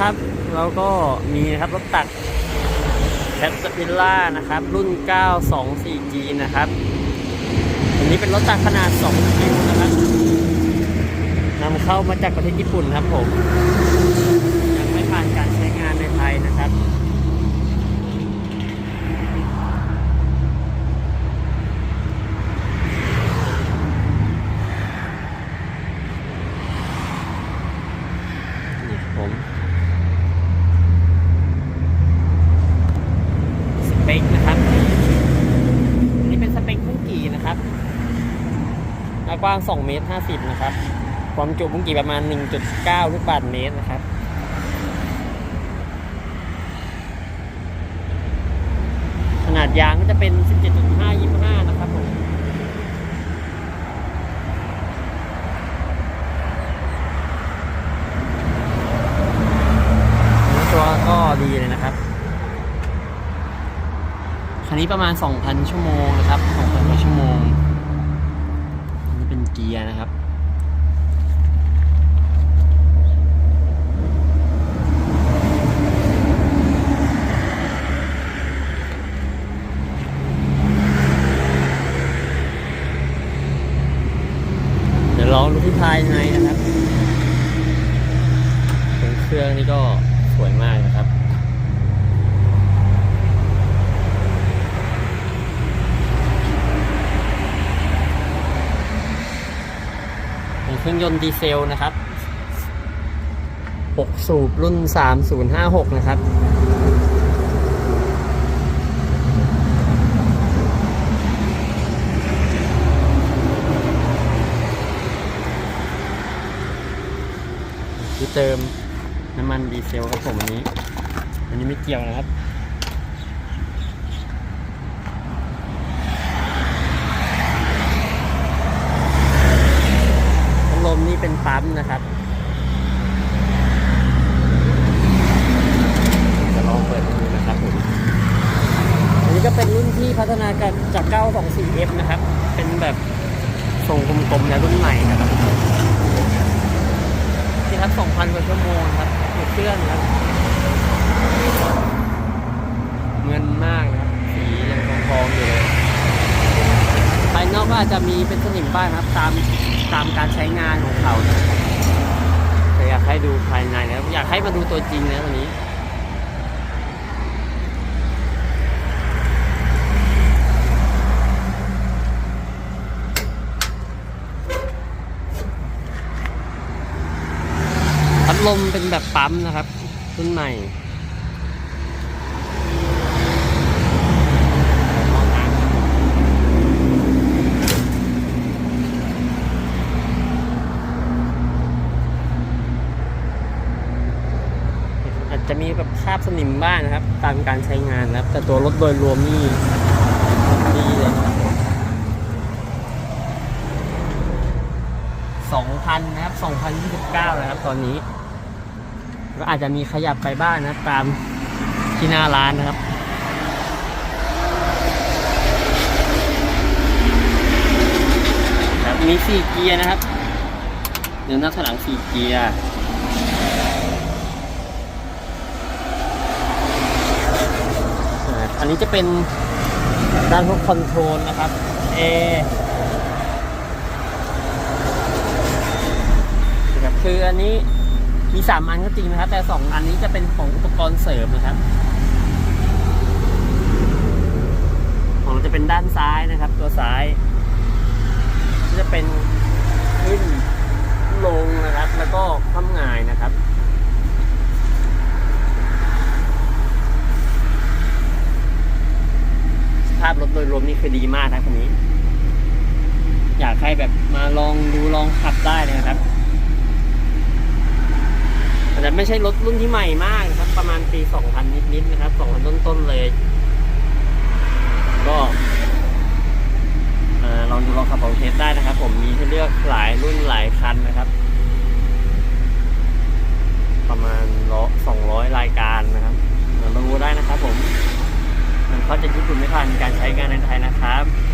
นะครับ แล้วก็มีนะครับรถตักแคทปิลล่านะครับ รุ่น 924G นะครับอันนี้เป็นรถตักขนาด2คิวนะครับนำเข้ามาจากประเทศญี่ปุ่นครับผม ยังไม่ผ่านการใช้งานในไทยนะครับ นี่ครับผม สเปคนะครับอันนี้เป็นสเปคบุ้งกี่นะครับหน้ากว้าง2เมตร50นะครับ ความจุบุ้งกี่ประมาณ 1.9 ลูกบาศก์เมตรนะครับขนาดยางก็จะเป็น 17.5 25 นะครับผมตัวก็ดีเลยนะครับ คันนี้ประมาณ 2,000 ชั่วโมงนะครับ 2,000กว่าชั่วโมง อันนี้เป็นเกียร์นะครับเดี๋ยวลองดูที่ภายในนะครับเป็นเครื่องนี่ก็สวยมากนะครับ เครื่องยนต์ดีเซลนะครับ 6 สูบรุ่น 3056 นะครับ ที่เติมน้ำมันดีเซลครับผมอันนี้ อันนี้ไม่เกี่ยวนะครับ พัดลมนี่ เป็นปั๊มนะครับจะลองเปิดดูนะครับผมอันนี้ก็เป็นรุ่นที่พัฒนากันจาก 924F นะครับ เป็นแบบทรงกลมๆและรุ่นใหม่นะครับที่ครับ 2,000กว่าชั่วโมงครับอยู่เครื่องครับเงินมากนะครับสียังทองๆอยู่เลยภายนอกก็อาจจะมีเป็นสนิมบ้างนะครับตาม ตามการใช้งานของเขานะครับแต่อยากให้ดูภายในนะอยากให้มาดูตัวจริงนะตัวนี้พัดลมเป็นแบบปั๊มนะครับรุ่นใหม่องน้ำ อา จะมีแบบคราบสนิมบ้างนะครับ ตามการใช้งานนะครับ แต่ตัวรถโดยรวมนี่ดีเลยสองพันนะครับสองพันยี่สิบเก้านะครับ ตอนนี้ ก็อาจจะมีขยับไปบ้างนะตามที่หน้าร้านนะครับมีสี่เกียร์นะครับเดินหน้าถลังสี่เกียร์ อันนี้จะเป็นด้านพวกคอนโทรลนะครับเอนะครับคืออันนี้มีสามอันก็จริงนะครับ แต่สองอันนี้จะเป็นของอุปกรณ์เสริมนะครับ ของเราจะเป็นด้านซ้ายนะครับ ตัวซ้ายก็จะเป็นขึ้นลงนะครับ แล้วก็คว่ำหงายนะครับ สภาพ รถโดยรวมนี่คือดีมากนะคันนี้ อยากให้แบบมาลองดูลองขับได้เลยนะครับอาจจะไม่ใช่รถรุ่นที่ใหม่มากนะครับ ประมาณปี 2000 นิดๆนะครับ 2000 ต้นๆเลย ก็ลองดูลองขับลองเทสได้นะครับ ผมมีให้เลือกหลายรุ่นหลายคันนะครับ ประมาณร้อสองร้อยรายการนะครับลองดูได้นะครับผม มัน เขาจะญี่ปุ่นไม่ผ่านการใช้งานในไทยนะครับครับ